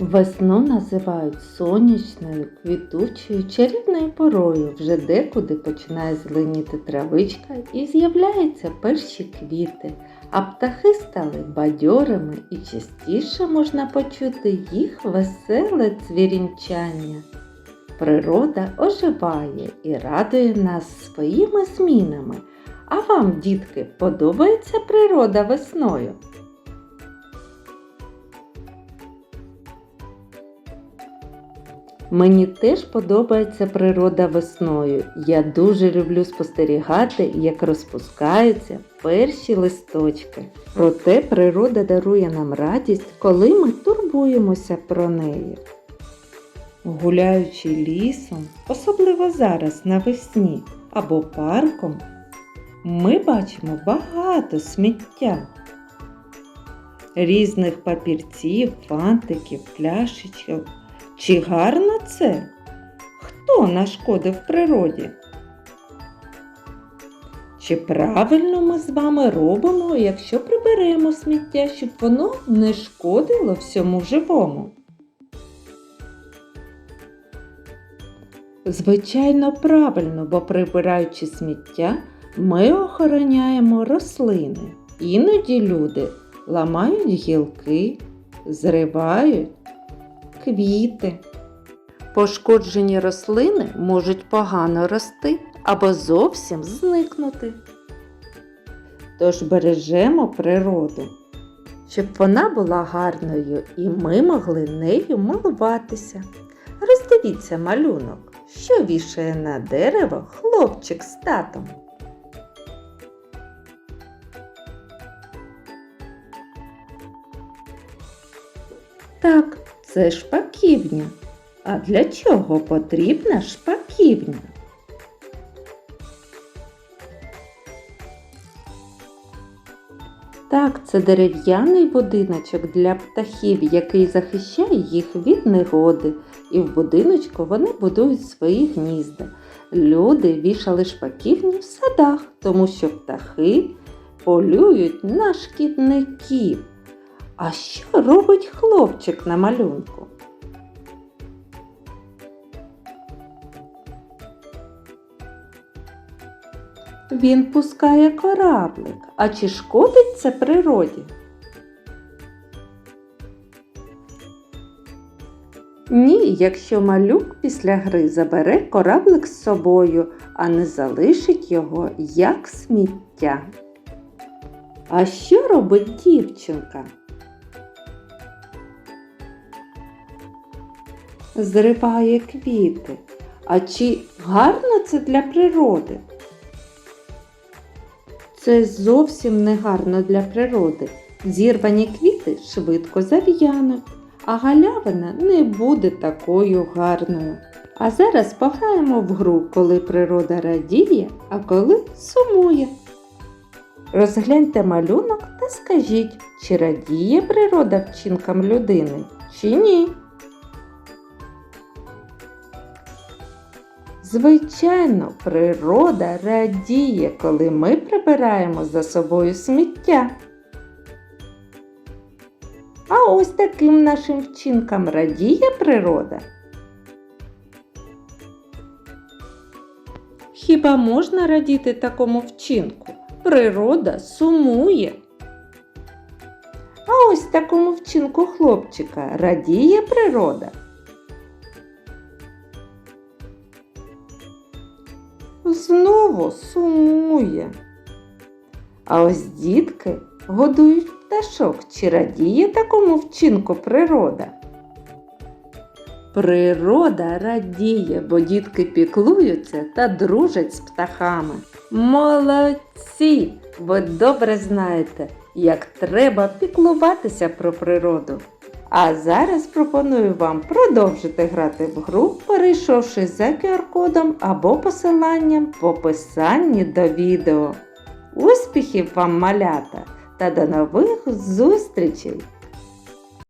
Весну називають сонячною, квітучою, чарівною порою. Вже декуди починає зеленіти травичка і з'являються перші квіти, а птахи стали бадьорими і частіше можна почути їх веселе цвірінчання. Природа оживає і радує нас своїми змінами. А вам, дітки, подобається природа весною? Мені теж подобається природа весною. Я дуже люблю спостерігати, як розпускаються перші листочки. Проте природа дарує нам радість, коли ми турбуємося про неї. Гуляючи лісом, особливо зараз навесні або парком, ми бачимо багато сміття. Різних папірців, фантиків, пляшечок. Чи гарно це? Хто нашкодив природі? Чи правильно ми з вами робимо, якщо приберемо сміття, щоб воно не шкодило всьому живому? Звичайно, правильно, бо прибираючи сміття, ми охороняємо рослини. Іноді люди ламають гілки, зривають квіти. Пошкоджені рослини можуть погано рости або зовсім зникнути. Тож бережемо природу, щоб вона була гарною і ми могли нею милуватися. Роздивіться малюнок, що вішає на дерево хлопчик з татом. Так, це шпаківня. А для чого потрібна шпаківня? Так, це дерев'яний будиночок для птахів, який захищає їх від негоди, і в будиночку вони будують свої гнізда. Люди вішали шпаківні в садах, тому що птахи полюють на шкідників. А що робить хлопчик на малюнку? Він пускає кораблик. А чи шкодить це природі? Ні, якщо малюк після гри забере кораблик з собою, а не залишить його як сміття. А що робить дівчинка? Зриває квіти. А чи гарно це для природи? Це зовсім не гарно для природи. Зірвані квіти швидко зав'януть, а галявина не буде такою гарною. А зараз пограємо в гру, коли природа радіє, а коли сумує. Розгляньте малюнок та скажіть, чи радіє природа вчинкам людини, чи ні. Звичайно, природа радіє, коли ми прибираємо за собою сміття. А ось таким нашим вчинкам радіє природа. Хіба можна радіти такому вчинку? Природа сумує. А ось такому вчинку хлопчика радіє природа. Знову сумує. А ось дітки годують пташок. Чи радіє такому вчинку природа? Природа радіє, бо дітки піклуються та дружать з птахами. Молодці! Ви добре знаєте, як треба піклуватися про природу. А зараз пропоную вам продовжити грати в гру, перейшовши за QR-кодом або посиланням в описанні до відео. Успіхів вам, малята! Та до нових зустрічей!